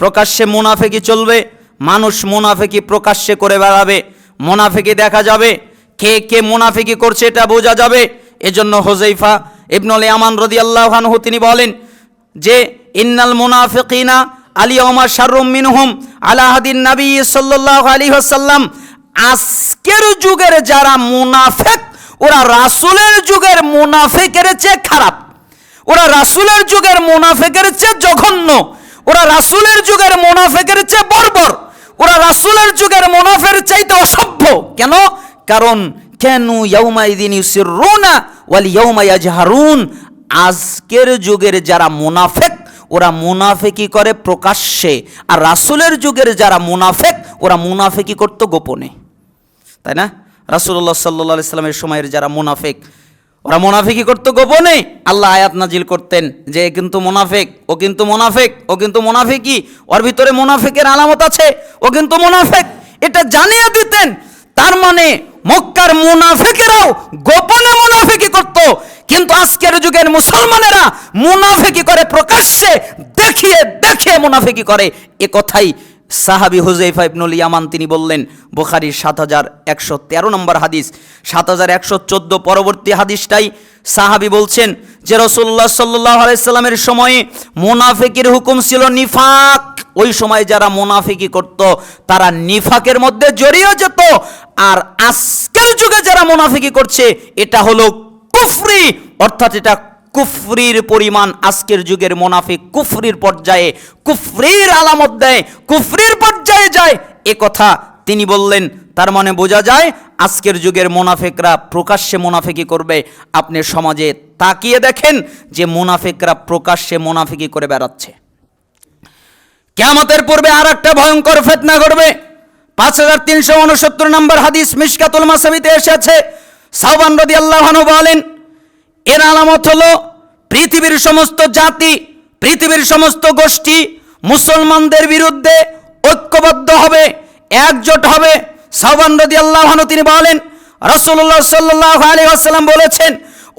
প্রকাশ্যে মুনাফেকি চলবে, মানুষ মুনাফেকি প্রকাশ্যে করে বেড়াবে, মুনাফেকি দেখা যাবে, কে কে মুনাফেকি করছে এটা বোঝা যাবে। এজন্য হোজাইফা ইবনুল ইয়ামান রাদিয়াল্লাহু আনহু তিনি বলেন যে, ইন্নাল মুনাফিকিনা আলিয়মা শাররুম মিনহুম আলা হাদিন নবী সাল্লাল্লাহু আলাইহি ওয়াসাল্লাম। আজকের যুগের যারা মুনাফেক, ওরা রাসূলের যুগের মুনাফিকের চেয়ে খারাপ। ওরা রাসূলের যুগের মুনাফেকের চেয়ে জঘন্য। ওরা রাসূলের যুগের মুনাফিকের চেয়ে বর্বর। ওরা রাসূলের যুগের মুনাফের চাইতে অসভ্য। কেন? কারণ, কেন ইয়াউমাইদিন ইউসিরুনা ওয়াল ইয়াউমা ইয়াজহারুন। আজকের যুগের যারা মুনাফেক, ওরা মুনাফেকি করে প্রকাশ্যে। আর রাসূলের যুগের যারা মুনাফেক, ওরা মুনাফেকি করতো গোপনে। তাই না? রাসূলুল্লাহ সাল্লাল্লাহু আলাইহি সাল্লামের সময়ের যারা মুনাফেক ওরা মুনাফিকি করতো গোপনে আল্লাহ আয়াত নাজিল করতেন যে কিন্তু মুনাফেক, ও কিন্তু মুনাফেক, ও কিন্তু মুনাফিকি ওর ভিতরে মুনাফিকের আলামত আছে, ও কিন্তু মুনাফেক। এটা জানিয়ে দিতেন, তার মানে মক্কার মুনাফিকেরাও গোপনে মুনাফিকি করত। কিন্তু আজকের যুগের মুসলমানেরা মুনাফিকি করে প্রকাশ্যে দেখিয়ে দেখিয়ে মুনাফিকি করে। এ কথাই সাহাবি হুজাইফা ইবনুল ইয়ামান তিনি বললেন, বুখারীর সাত হাজার একশো তেরো নম্বর হাদিস। সাত হাজার একশো চোদ্দ পরবর্তী হাদিসটাই সাহাবি বলছেন যে রসুল্লাহ সাল্লাহ আলাইসাল্লামের সময়ে মুনাফিকের হুকুম ছিল নিফাক। ওই সময় যারা মোনাফিকি করত, তারা নিফাকের মধ্যে জড়িয়ে যেত। আর আজকের যুগে যারা মোনাফিকি করছে, এটা হলো কুফরি, অর্থাৎ এটা কুফরির পরিমাণ আজকের যুগের মোনাফিক কুফরির পর্যায়ে, কুফরির আলামত দেয়, কুফরির পর্যায়ে যায়। এ কথা তিনি বললেন, তার মানে বোঝা যায় আজকের যুগের মোনাফেকরা প্রকাশ্যে মোনাফেকি করবে। আপনি সমাজে তাকিয়ে দেখেন যে মোনাফেকরা প্রকাশ্যে মোনাফেকি করে বেড়াচ্ছে। কেয়ামতের পূর্বে আর একটা ভয়ঙ্কর ফেতনা করবে পাঁচ হাজার তিনশো উনসত্তর নম্বর হাদিস মিশকাতুল মাসাবিতে এসেছে। সাহবান রদি আল্লাহ বলেন এর আলামত হলো পৃথিবীর সমস্ত জাতি, পৃথিবীর সমস্ত গোষ্ঠী মুসলমানদের বিরুদ্ধে ঐক্যবদ্ধ হবে, একজোট হবে। সাহবান রদি আল্লাহ তিনি বলেন রসুল্লাহ সাল্লাহ আলী আসাল্লাম বলেছেন,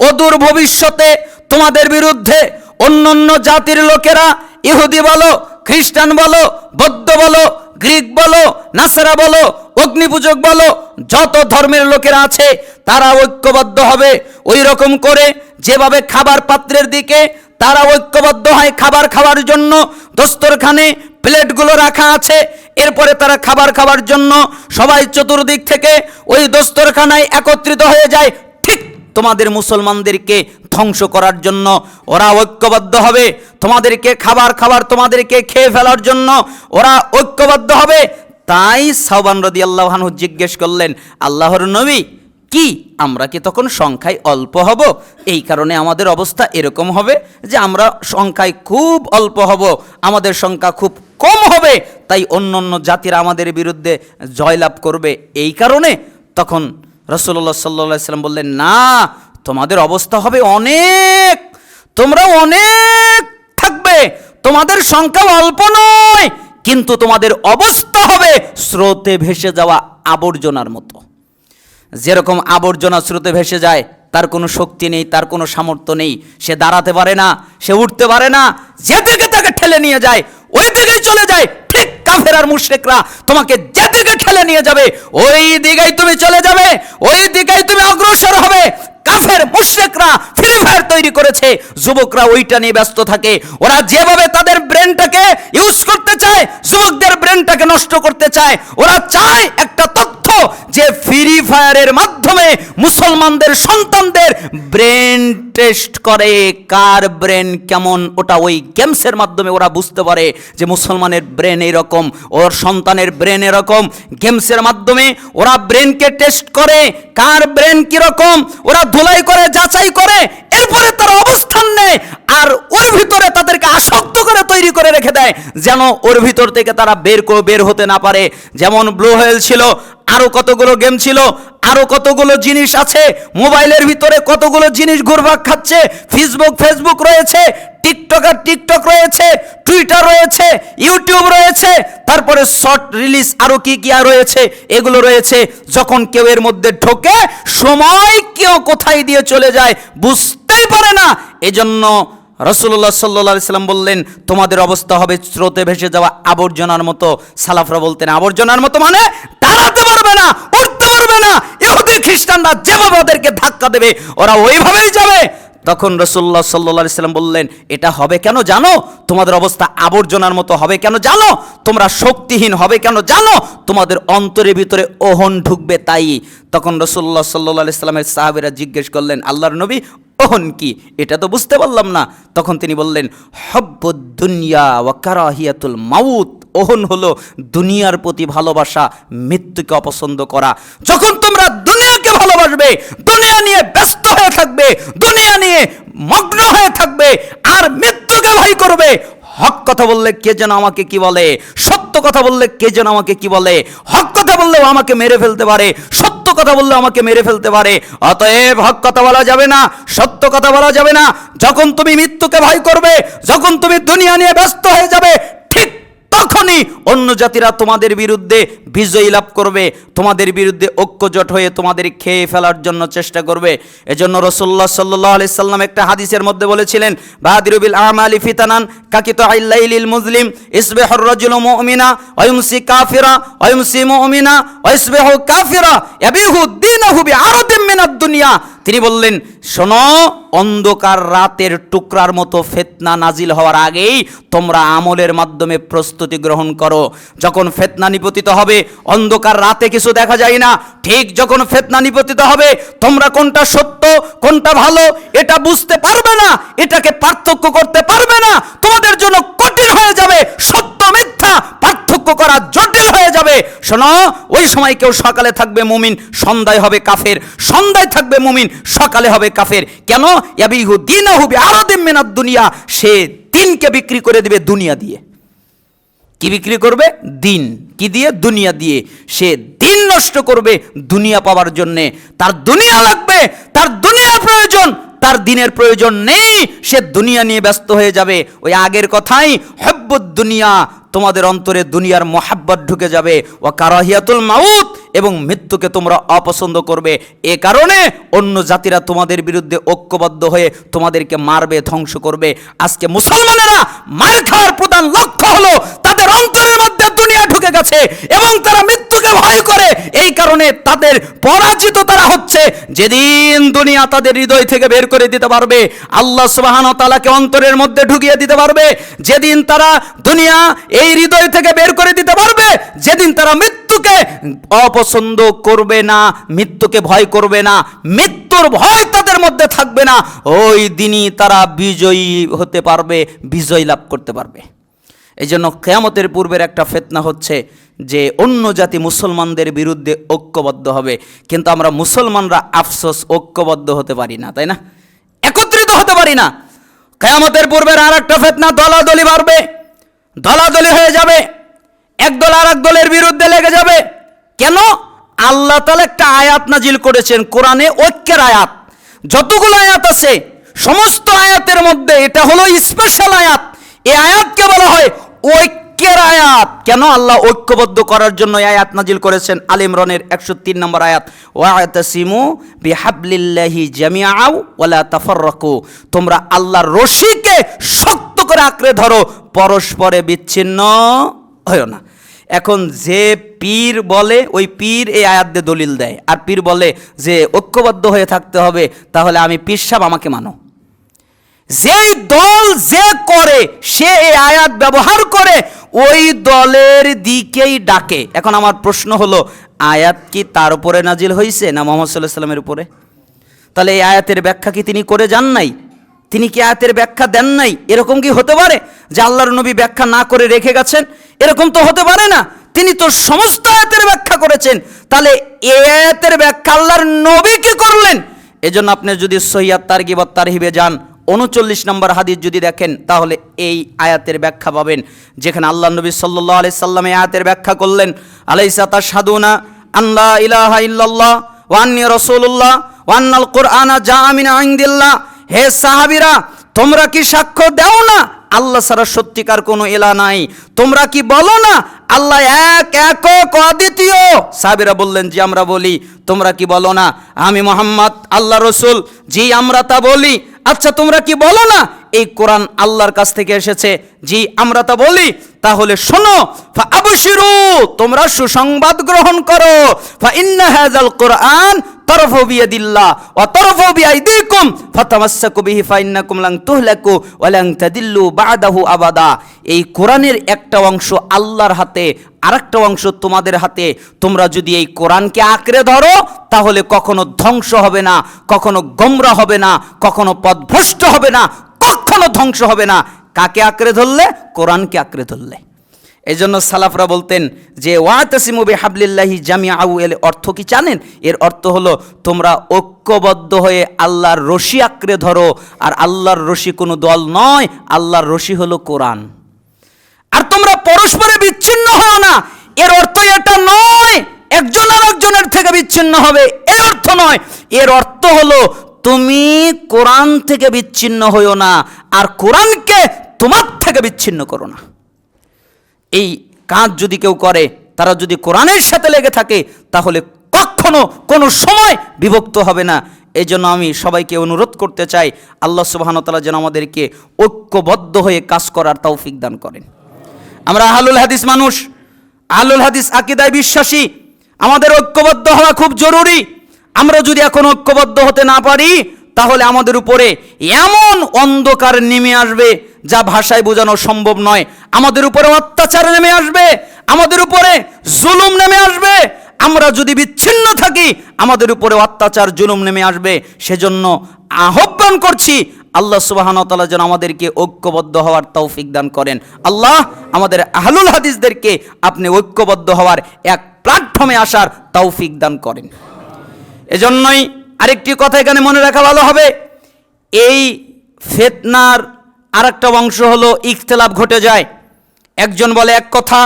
অদূর ভবিষ্যতে তোমাদের বিরুদ্ধে অন্য অন্য জাতির লোকেরা, ইহুদি বলো, খ্রিস্টান বলো, বৌদ্ধ বলো, গ্রিক বলো, নাসারা বলো, অগ্নিপূজক বলো, যত ধর্মের লোকেরা আছে তারা ঐক্যবদ্ধ হবে। ওই রকম করে যেভাবে খাবার পাত্রের দিকে তারা ঐক্যবদ্ধ হয় খাবার খাওয়ার জন্য, দস্তরখানে প্লেটগুলো রাখা আছে। এরপরে তারা খাবার খাওয়ার জন্য সবাই চতুর্দিক থেকে ওই দস্তরখানায় একত্রিত হয়ে যায়। ঠিক তোমাদের মুসলমানদেরকে ধ্বংস করার জন্য ওরা ঐক্যবদ্ধ হবে। তোমাদেরকে খাবার খাবার তোমাদেরকে খেয়ে ফেলার জন্য ওরা ঐক্যবদ্ধ হবে। তাই সাহবান রদি আল্লাহানহু জিজ্ঞেস করলেন, আল্লাহর নবী কি? আমরা কি তখন সংখ্যায় অল্প হব? এই কারণে আমাদের অবস্থা এরকম হবে যে আমরা সংখ্যায় খুব অল্প হব, আমাদের সংখ্যা খুব কম হবে, তাই অন্য অন্য জাতিরা আমাদের বিরুদ্ধে জয়লাভ করবে। এই কারণে তখন রসল্লা সাল্লা সাল্লাম বললেন, না, তোমাদের অবস্থা হবে অনেক তোমরা অনেক থাকবে, তোমাদের সংখ্যা অল্প নয়, কিন্তু তোমাদের অবস্থা হবে স্রোতে ভেসে যাওয়া আবর্জনার মতো। যেরকম আবর্জনা স্রোতে ভেসে যায়, তার কোনো শক্তি নেই, তার কোনো সামর্থ্য নেই। সে দাঁড়াতে পারে না, সে উঠতে পারে না যেদিকে তাকে ঠেলে নিয়ে যায়, ওই দিকেই চলে যায়। ঠিক কাফের আর মুশরিকরা তোমাকে যেদিকে ঠেলে নিয়ে যাবে, ওই দিকেই তুমি চলে যাবে, ওই দিকেই তুমি অগ্রসর হবে। কাফের মুশরিকরা ফায়ার তৈরি করেছে। যুবকরা ওইটা নিয়ে ব্যস্ত থাকে। ওরা যেভাবে তাদের ব্রেনটাকে ইউজ করতে চায়, যুবকদের ব্রেনটাকে নষ্ট করতে চায়, ওরা চায় একটা তথ্য যে ফ্রি ফায়ারের মাধ্যমে মুসলমানদের সন্তানদের ব্রেন টেস্ট করে। কার ব্রেন কেমন? ওটা ওই গেমসের মাধ্যমে ওরা বুঝতে পারে যে মুসলমানের ব্রেন এরকম, ওর সন্তানের ব্রেন এরকম। গেমসের মাধ্যমে ওরা ব্রেনকে টেস্ট করে, কার ব্রেন কীরকম? ওরা ধুলাই করে, যাচাই করে এরপরে তারা অবস্থান নেয় আর ওর ভিতরে তাদেরকে আসক্ত করে তৈরি করে রেখে দেয়, যেন ওর ভিতর থেকে তারা বের বের হতে না পারে। যেমন ব্লু হোয়েল ছিল আরও কতগুলো গেম ছিল আরও কতগুলো জিনিস আছে, মোবাইলের ভিতরে কতগুলো জিনিস ঘুরভাগ খাচ্ছে, ফেসবুক ফেসবুক রয়েছে, টিকটক আর টিকটক রয়েছে, টুইটার রয়েছে, ইউটিউব রয়েছে, তারপরে শর্ট রিলিজ আরও কি কি আর রয়েছে, এগুলো রয়েছে। যখন কেউ এর মধ্যে ঢোকে, সময় কেউ কোথায় দিয়ে চলে যায় বুঝতেই পারে না। এজন্য রসুল্লাহ সাল্লা সাল্লাম বললেন, তোমাদের অবস্থা হবে স্রোতে ভেসে যাওয়া আবর্জনার মতো। সালাফরা বলতেন, আবর্জনার মতো মানে দাঁড়াতে পারবে না, উঠতে পারবে না। ইহুদি খ্রিস্টানরা যেভাবে ওদেরকে ধাক্কা দেবে, ওরা ওইভাবেই যাবে। তখন রসুল্লাহ সাল্লা সাল্লাম বললেন, এটা হবে কেন জানো? তোমাদের অবস্থা আবর্জনার মতো হবে কেন জানো? তোমরা শক্তিহীন হবে কেন জানো? তোমাদের অন্তরের ভিতরে ওহন ঢুকবে তাই। তখন রসুল্লাহ সাল্লা সাল্লামের সাহাবেরা জিজ্ঞেস করলেন, আল্লাহর নবী, ওহন কি? এটা তো বুঝতে পারলাম না। তখন তিনি বললেন, হব্বুদ দুনিয়া ওয়া কারাহিয়াতুল মাউত। ওহন হলো দুনিয়ার প্রতি ভালোবাসা, মৃত্যুকে অপছন্দ করা। যখন তোমরা দুনিয়াকে ভালোবাসবে, দুনিয়া নিয়ে ব্যস্ত হয়ে থাকবে, দুনিয়া নিয়ে মগ্ন হয়ে থাকবে, আর মৃত্যুকে ভয় করবে। হক কথা বললে কে যেন আমাকে কি বলে? সত্য কথা বললে কে যেন আমাকে কি বলে? হক কথা বললেও আমাকে মেরে ফেলতে পারে। সত্য কথা বললে আমাকে মেরে ফেলতে পারে। অতএব হক কথা বলা যাবে না, সত্য কথা বলা যাবে না। যখন তুমি মৃত্যুকে ভয় করবে, যখন তুমি দুনিয়া নিয়ে ব্যস্ত হয়ে যাবে, ঠিক তখনই অন্য জাতিরা তোমাদের বিরুদ্ধে বিজয়ী লাভ করবে, তোমাদের বিরুদ্ধে ঐক্যজোট হয়ে তোমাদের খেয়ে ফেলার জন্য চেষ্টা করবে। এজন্য রসুল্লাহ সাল্লাহ আলি সাল্লাম একটা হাদিসের মধ্যে বলেছিলেন বাহাদিরুবিল আমালি ফিতানান কাকিত আইল্লাইলিল মুসলিম ইসবেহর রজুল মুমিনা, ওয়ুমসি কাফিরা, ওয়ুমসি মুমিনা ওয়াইসবেহ কাফিরা, ইয়াবিহু দীনাহু বিআরাদিম মিনাদ দুনিয়া। তিনি বললেন শোনো, অন্ধকার রাতের টুকরার মতো ফেতনা নাজিল হওয়ার আগেই তোমরা আমলের মাধ্যমে প্রস্তুতি গ্রহণ করো। যখন ফেতনা নিপতিত হবে, অন্ধকার রাতে কিছু দেখা যায় না। ঠিক যখন ফেতনা নিপতিত হবে, তোমরা কোনটা সত্য, কোনটা ভালো, এটা বুঝতে পারবে না, এটাকে পার্থক্য করতে পারবে না। তোমাদের জন্য কঠিন হয়ে যাবে, সত্য মিথ্যা পার্থক্য করা জটিল হয়ে যাবে। শোনো, ওই সময় কেউ সকালে থাকবে মুমিন, সন্ধ্যায় হবে কাফের, সন্ধ্যায় থাকবে মুমিন, সকালে হবে কাফের। কেন? মিনাদ দুনিয়া। সে দিনকে বিক্রি করে দিবে দুনিয়া দিয়ে। কি বিক্রি করবে? দিন। কি দিয়ে? দুনিয়া দিয়ে। সে দিন নষ্ট করবে দুনিয়া পাওয়ার জন্যে। তার দুনিয়া লাগবে, তার দুনিয়া প্রয়োজন। তার দিনের প্রয়োজন নেই, সে দুনিয়া নিয়ে ব্যস্ত হয়ে যাবে। ওই আগের কথাই, হব্বুদ দুনিয়া তোমাদের অন্তরে দুনিয়ার মোহাব্বত ঢুকে যাবে। ও কারাহিয়াতুল মাউত এবং মৃত্যুকে তোমরা অপছন্দ করবে। এ কারণে অন্য জাতিরা তোমাদের বিরুদ্ধে ঐক্যবদ্ধ হয়ে তোমাদেরকে মারবে, ধ্বংস করবে। আজকে মুসলমানেরা মার খাওয়ার প্রধান লক্ষ্য হলো তাদের অন্তরের মধ্যে দুনিয়া ঢুকে গেছে এবং তারা মৃত্যুকে ভয় করে। এই কারণে তাদের পরাজিত তারা হচ্ছে। যেদিন দুনিয়া তাদের হৃদয় থেকে বের করে দিতে পারবে, আল্লাহ সুবাহান তালাকে অন্তরের মধ্যে ঢুকিয়ে দিতে পারবে। যেদিন তারা দুনিয়া এই হৃদয় থেকে বের করে দিতে পারবে, যেদিন তারা মৃত্যুকে অপছন্দ করবে না, মৃত্যুকে ভয় করবে না, মৃত্যুর ভয় তাদের মধ্যে থাকবে না, ওই দিনই তারা বিজয়ী হতে পারবে, বিজয় লাভ করতে পারবে। এই জন্য কেয়ামতের পূর্বের একটা ফেতনা হচ্ছে যে অন্য জাতি মুসলমানদের বিরুদ্ধে ঐক্যবদ্ধ হবে। কিন্তু আমরা মুসলমানরা আফসোস ঐক্যবদ্ধ হতে পারি না, তাই না? একত্রিত হতে পারি না। কেয়ামতের পূর্বের আর একটা ফেতনা, দলাদলি বাড়বে। দলাদলি হয়ে যাবে। এক দল আর এক দলের বিরুদ্ধে লেগে যাবে। কেন? আল্লাহ তালা একটা আয়াত নাজিল করেছেন, কোরআনে ঐক্যের আয়াত। যতগুলো আয়াত আছে, সমস্ত আয়াতের মধ্যে এটা হলো স্পেশাল আয়াত। এই আয়াতকে বলা হয় ঐক্যের আয়াত। কেন আল্লাহ ঐক্যবদ্ধ করার জন্য আয়াত নাজিল করেছেন? আল ইমরানের একশো তিন নম্বর আয়াত। ওয়াতাসিমু বিহাবলিল্লাহি জামিয়াও ওয়ালা তাফাররাকু। তোমরা আল্লাহর রশিকে শক্ত করে আঁকড়ে ধরো, পরস্পরে বিচ্ছিন্ন হয় না। এখন যে পীর বলে, ওই পীর এই আয়াত দিয়ে দলিল দেয়। আর পীর বলে যে ঐক্যবদ্ধ হয়ে থাকতে হবে, তাহলে আমি পীর সাহেব আমাকে মানো। যেই দল যে করে, সে এই আয়াত ব্যবহার করে, ওই দলের দিকেই ডাকে। এখন আমার প্রশ্ন হলো, আয়াত কি তার উপরে নাজিল হয়েছে না মোহাম্মদ সাল্লাহ সাল্লামের উপরে? তাহলে এই আয়াতের ব্যাখ্যা কি তিনি করে যান নাই? তিনি কি আয়াতের ব্যাখ্যা দেন নাই? এরকম কি হতে পারে যে আল্লাহর নবী ব্যাখ্যা না করে রেখে গেছেন? এরকম তো হতে পারে না। তিনি তো সমস্ত আয়াতের ব্যাখ্যা করেছেন। তাহলে এ আয়াতের ব্যাখ্যা আল্লাহর নবী কি করলেন? এজন্য আপনি যদি সৈয়াদ তারগিবত তারহিবে যান উনচল্লিশ নম্বর হাদিস যদি দেখেন, তাহলে এই আয়াতের ব্যাখ্যা পাবেন। যেখানে আল্লাহ নবী সাল্লাহ আলি সাল্লাম এই আয়াতের ব্যাখ্যা করলেন, আলাইসা তা সাদুনা আল্লাহ ইলাহা ইল্লাল্লাহ ওয়ান্নি রসুল্লাহ ওয়ান্নাল কোরআনা জা আমিন আইন্দিল্লাহ হে সাহাবিরা, তোমরা কি সাক্ষ্য দাও না? আল্লাহ ছাড়া সত্যিকার কোনো এলা নাই। তোমরা কি বলো না? আল্লাহ এক একক অদ্বিতীয়। সাহাবিরা বললেন যে আমরা বলি। তোমরা কি বলো না? আমি মোহাম্মদ, আল্লাহ রসুল। জি, আমরা তা বলি। আচ্ছা তোমরা কি বলো না? এই কোরআন আল্লাহর কাছ থেকে এসেছে। জি, আমরা তা বলি। তাহলে শোনো আবশিরু তোমরা সুসংবাদ গ্রহণ করো। ফা ইন্না কোরআন তরফু বিয়াদিল্লাহ ওয়া তরফু বিআইদিকুম ফাতামাসসাকু বিহি ফাইন্নাকুম লান তুহলাকু ওয়া লান তাদিল্লু বা'দাহু আবাদা। এই কোরআনের একটা অংশ আল্লাহর হাতে আরেকটা অংশ তোমাদের হাতে। তোমরা যদি এই কোরআনকে আঁকড়ে ধরো, তাহলে কখনো ধ্বংস হবে না, কখনো গমরা হবে না, কখনো পথভ্রষ্ট হবে না, কখনো ধ্বংস হবে না। কাকে আঁকড়ে ধরলে? কোরআনকে আঁকড়ে ধরলে। এই জন্য সালাফরা বলতেন যে ওয়াতাসিমুবি হাবলিল্লাহি জামিয়া আউ এর অর্থ কি জানেন? এর অর্থ হলো, তোমরা ঐক্যবদ্ধ হয়ে আল্লাহর রশি আঁকড়ে ধরো। আর আল্লাহর রশি কোনো দল নয়, আল্লাহর রশি হলো কোরআন। তোমরা পরস্পরে বিচ্ছিন্ন হও না। এর অর্থ এটা নয়, একজন আর একজনের থেকে বিচ্ছিন্ন হবে। এর অর্থ নয়, এর অর্থ হলো তুমি কোরআন থেকে বিচ্ছিন্ন হইও না, আর কোরআনকে তোমার থেকে বিচ্ছিন্ন করো না। এই কাজ যদি কেউ করে, তারা যদি কোরআনের সাথে লেগে থাকে, তাহলে কখনো কোনো সময় বিভক্ত হবে না। এই জন্য আমি সবাইকে অনুরোধ করতে চাই, আল্লাহ সুবাহানতালা যেন আমাদেরকে ঐক্যবদ্ধ হয়ে কাজ করার তৌফিক দান করেন। আমরা আহলুল হাদিস মানুষ, আহলুল হাদিস আকিদায় বিশ্বাসী, আমাদের ঐক্যবদ্ধ হওয়া খুব জরুরি। আমরা যদি এখন ঐক্যবদ্ধ হতে না পারি, তাহলে আমাদের উপরে এমন অন্ধকার নেমে আসবে যা ভাষায় বোঝানো সম্ভব নয়। আমাদের উপরে অত্যাচার নেমে আসবে, আমাদের উপরে জুলুম নেমে আসবে। আমরা যদি বিচ্ছিন্ন থাকি, আমাদের উপরে অত্যাচার, জুলুম নেমে আসবে। সেজন্য আহ্বান করছি আল্লাহ সুবাহানতালা যেন আমাদেরকে ঐক্যবদ্ধ হওয়ার তৌফিক দান করেন। আল্লাহ আমাদের আহলুল হাদিসদেরকে আপনি ঐক্যবদ্ধ হওয়ার এক প্ল্যাটফর্মে আসার তৌফিক দান করেন। এজন্যই আরেকটি কথা এখানে মনে রাখা ভালো হবে। এই ফেতনার আরেকটা অংশ হলো ইখতলাফ ঘটে যায়। একজন বলে এক কথা,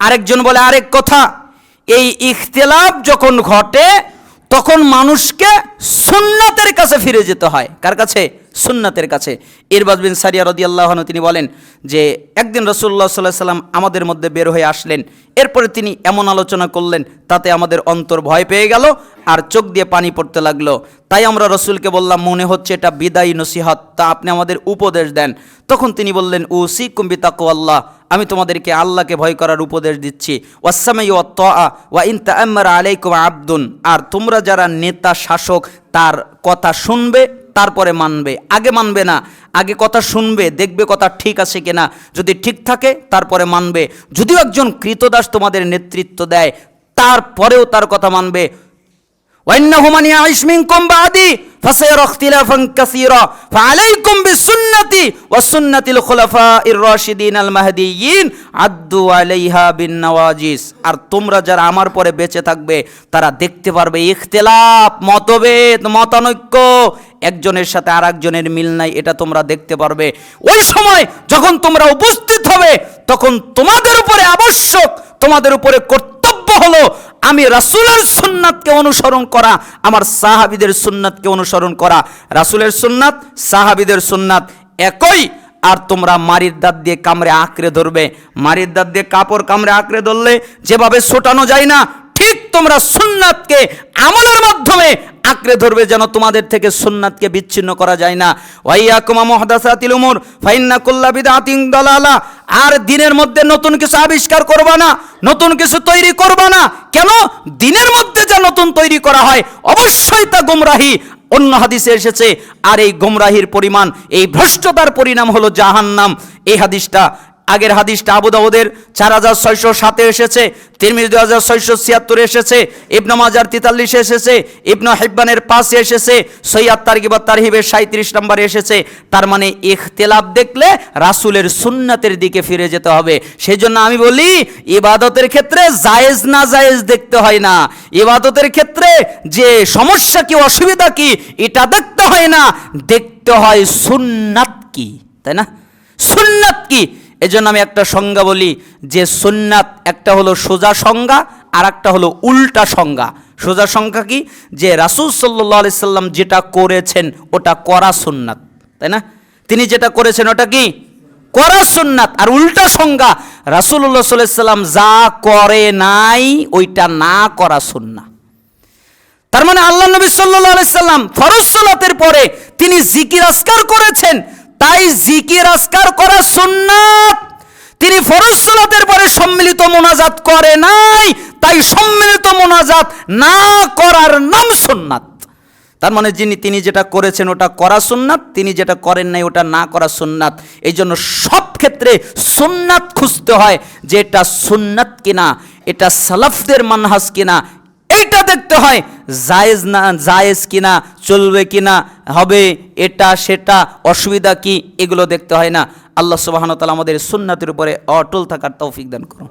আরেকজন বলে আরেক কথা। এই ইখতলাফ যখন ঘটে, তখন মানুষকে সুন্নাতের কাছে ফিরে যেতে হয়। কার কাছে? সুন্নাতের কাছে। ইরবাজ বিন সারিয়া রদি আল্লাহন তিনি বলেন যে, একদিন রসুল্লাহ সাল্লাহ সাল্লাম আমাদের মধ্যে বের হয়ে আসলেন। এরপরে তিনি এমন আলোচনা করলেন, তাতে আমাদের অন্তর ভয় পেয়ে গেল আর চোখ দিয়ে পানি পড়তে লাগল। তাই আমরা রসুলকে বললাম, মনে হচ্ছে এটা বিদায়ী নসিহত, তা আপনি আমাদের উপদেশ দেন। তখন তিনি বললেন উ সি কুম্বি তাকু আল্লাহ আমি তোমাদেরকে আল্লাহকে ভয় করার উপদেশ দিচ্ছি। ওয়াসামাই ও ওয়া ইনতা আম্মার আলাইকুম আব্দুন। আর তোমরা যারা নেতা শাসক, তার কথা শুনবে তারপরে মানবে আগে মানবে না আগে কথা শুনবে দেখবে কথা ঠিক আছে কিনা যদি ঠিক থাকে তারপরে মানবে যদিও একজন কৃতদাস তোমাদের নেতৃত্ব দেয় তারপরেও তার কথা মানবে وإنه من يعش منكم بعدي فسيرى اختلافا كثيرا فعليكم بسنتي وسنة الخلفاء الراشدين المهديين عدوا عليها بالنواجس আর তোমরা যারা আমার পরে বেঁচে থাকবে তারা দেখতে পারবে ইখতিলাফ মতভেদ মতানৈক্য একজনের সাথে আর একজনের মিল নাই, এটা তোমরা দেখতে পারবে। ওই সময় যখন তোমরা উপস্থিত হবে, তখন তোমাদের উপরে আবশ্যক, তোমাদের উপরে কর্তব্য হলো আমি রাসুলের সুন্নাতকে অনুসরণ করা, আমার সাহাবিদের সুন্নাতকে অনুসরণ করা। রাসুলের সুন্নাত, সাহাবিদের সুন্নাত একই, আর তোমরা মারির দাঁত দিয়ে কামড়ে আঁকড়ে ধরবে। মারির দাঁত দিয়ে কাপড় কামড়ে আঁকড়ে ধরলে যেভাবে ছোটানো যায় না, ঠিক তোমরা সুন্নাতকে আমলের মাধ্যমে আঁকড়ে ধরবে যেন তোমাদের থেকে সুন্নাতকে বিচ্ছিন্ন করা যায় না। ওয়াইয়াকুমা মুহদাসাতিল উমুর ফাইন্না কুল্লা দালালা। আর দিনের মধ্যে নতুন কিছু আবিষ্কার করবা না, নতুন কিছু তৈরি করবা না। কেন? দিনের মধ্যে যা নতুন তৈরি করা হয়, অবশ্যই তা গুমরাহি। অন্য হাদিসে এসেছে, আর এই গুমরাহির পরিমাণ, এই ভ্রষ্টতার পরিণাম হলো জাহান্নাম। এই হাদিসটা আগের হাদিসটা আবু দাউদের চার হাজার ছয়শো সাতে এসেছে, তিরমিজ দু হাজার ছয়শো ছিয়াত্তরে এসেছে, ইবনা মাজার তেতাল্লিশে এসেছে, ইবনা হিব্বানের পাশে এসেছে সৈয়াদ তারগিবাদ তারহিবের সাঁত্রিশ নম্বরে এসেছে, তার মানে ইখতেলাফ দেখলে রাসুলের সুন্নাতের দিকে ফিরে যেতে হবে। সেই জন্য আমি বলি, ইবাদতের ক্ষেত্রে জায়েজ না জায়েজ দেখতে হয় না। ইবাদতের ক্ষেত্রে যে সমস্যা কি, অসুবিধা কি, এটা দেখতে হয় না। দেখতে হয় সুন্নাত কি, তাই না? সুন্নাত কি এজন্য আমি একটা সংজ্ঞা বলি যে সুন্নাত, একটা হলো সোজা সংজ্ঞা আর একটা হলো উল্টা সংজ্ঞা। সোজা সংখ্যা কি? যে রাসুল সাল্লাহ আলি সাল্লাম যেটা করেছেন, ওটা করা সুন্নাত, তাই না? তিনি যেটা করেছেন, ওটা কি? করা সুন্নাত। আর উল্টা সংজ্ঞা রাসুল্লাহ সাল্লাহ সাল্লাম যা করে নাই, ওইটা না করা সুন্না তার মানে আল্লাহ নবী সাল্লাহ আলি সাল্লাম ফরজ সালাতের পরে তিনি জিকির আসকার করেছেন তাই জিকির আসকার করা সুন্নাত। তিনি ফরজ সালাতের পরে সম্মিলিত মোনাজাত করে নাই। তাই সম্মিলিত মোনাজাত না করার নাম সুন্নাত। তার মানে যিনি, তিনি যেটা করেছেন ওটা করা সুন্নাত, তিনি যেটা করেন নাই ওটা না করা সুন্নাত। এই জন্য সব ক্ষেত্রে সুন্নাত খুঁজতে হয় যে এটা সুন্নাত কিনা, এটা সালাফদের মানহাস কিনা এইটা দেখতে হয়, জায়েজ না, জায়েজ কিনা, চলবে কিনা, হবে এটা, সেটা, অসুবিধা কি, এগুলো দেখতে হয় না। আল্লাহ সুবাহন তালা আমাদের সুন্নাতের উপরে অটল থাকার তৌফিক দান করুন।